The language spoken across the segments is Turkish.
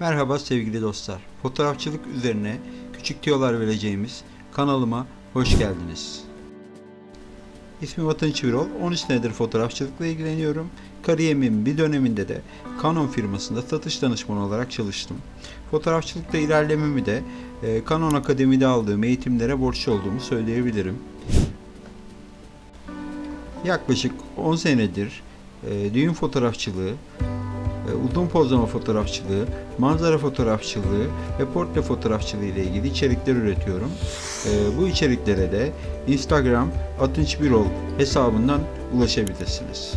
Merhaba sevgili dostlar. Fotoğrafçılık üzerine küçük tiyolar vereceğimiz kanalıma hoş geldiniz. İsmim Vatan Çivirol. 13 senedir fotoğrafçılıkla ilgileniyorum. Kariyerimin bir döneminde de Canon firmasında satış danışmanı olarak çalıştım. Fotoğrafçılıkta ilerlememi de e, Canon Akademi'de aldığım eğitimlere borçlu olduğumu söyleyebilirim. Yaklaşık 10 senedir e, düğün fotoğrafçılığı, uzun pozlama fotoğrafçılığı, manzara fotoğrafçılığı ve portre fotoğrafçılığı ile ilgili içerikler üretiyorum. E, bu içeriklere de Instagram Atınç Birol hesabından ulaşabilirsiniz.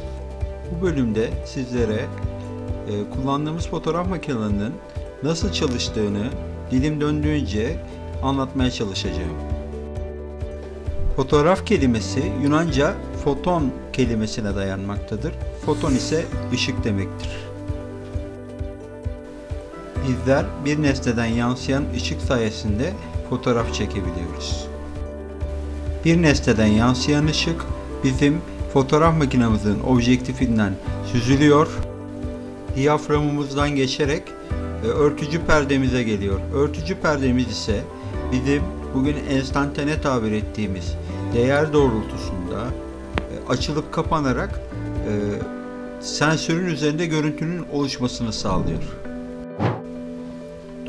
Bu bölümde sizlere e, kullandığımız fotoğraf makinelerinin nasıl çalıştığını dilim döndüğünce anlatmaya çalışacağım. Fotoğraf kelimesi Yunanca foton kelimesine dayanmaktadır. Foton ise ışık demektir. Bizler bir nesneden yansıyan ışık sayesinde fotoğraf çekebiliyoruz. Bir nesneden yansıyan ışık bizim fotoğraf makinemizin objektifinden süzülüyor, diyaframımızdan geçerek e, örtücü perdemize geliyor. Örtücü perdemiz ise bizim bugün enstantane tabir ettiğimiz değer doğrultusunda e, açılıp kapanarak e, sensörün üzerinde görüntünün oluşmasını sağlıyor.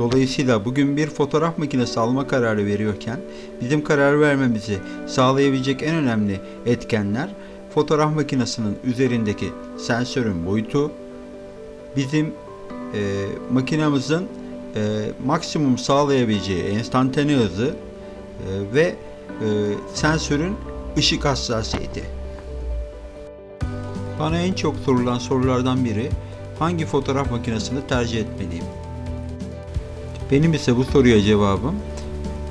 Dolayısıyla bugün bir fotoğraf makinesi alma kararı veriyorken bizim karar vermemizi sağlayabilecek en önemli etkenler fotoğraf makinesinin üzerindeki sensörün boyutu, bizim e, makinemizin e, maksimum sağlayabileceği enstantane hızı e, ve e, sensörün ışık hassasiyeti. Bana en çok sorulan sorulardan biri hangi fotoğraf makinesini tercih etmeliyim? Benim ise bu soruya cevabım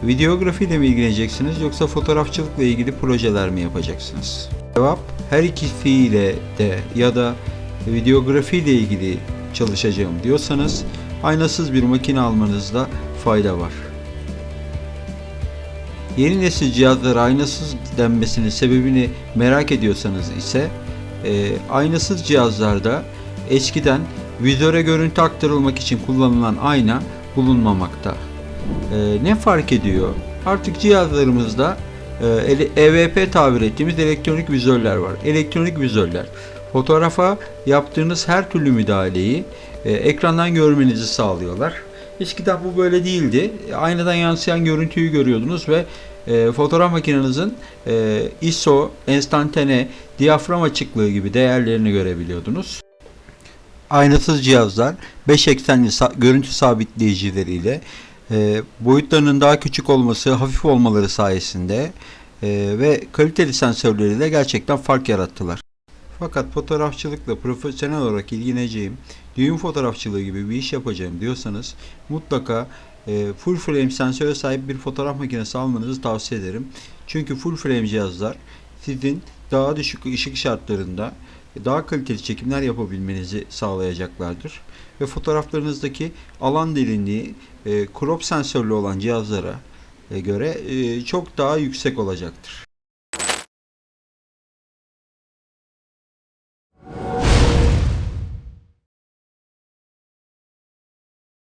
videografi ile mi ilgileneceksiniz yoksa fotoğrafçılıkla ilgili projeler mi yapacaksınız? Cevap her ikisiyle de ya da videografi ile ilgili çalışacağım diyorsanız aynasız bir makine almanızda fayda var. Yeni nesil cihazlara aynasız denmesinin sebebini merak ediyorsanız ise e, aynasız cihazlarda eskiden vizöre görüntü aktarılmak için kullanılan ayna bulunmamakta. E, ne fark ediyor? Artık cihazlarımızda e, EVP tabir ettiğimiz elektronik vizörler var. Elektronik vizörler fotoğrafa yaptığınız her türlü müdahaleyi e, ekrandan görmenizi sağlıyorlar. Eskiden bu böyle değildi. Aynadan yansıyan görüntüyü görüyordunuz ve e, fotoğraf makinenizin e, ISO, enstantane, diyafram açıklığı gibi değerlerini görebiliyordunuz. Aynasız cihazlar 5 eksenli görüntü sabitleyicileriyle e, boyutlarının daha küçük olması, hafif olmaları sayesinde e, ve kaliteli sensörleriyle gerçekten fark yarattılar. Fakat fotoğrafçılıkla profesyonel olarak ilgileneceğim, düğün fotoğrafçılığı gibi bir iş yapacağım diyorsanız mutlaka e, full frame sensöre sahip bir fotoğraf makinesi almanızı tavsiye ederim. Çünkü full frame cihazlar sizin daha düşük ışık şartlarında daha kaliteli çekimler yapabilmenizi sağlayacaklardır. Ve fotoğraflarınızdaki alan derinliği e, crop sensörlü olan cihazlara e, göre e, çok daha yüksek olacaktır.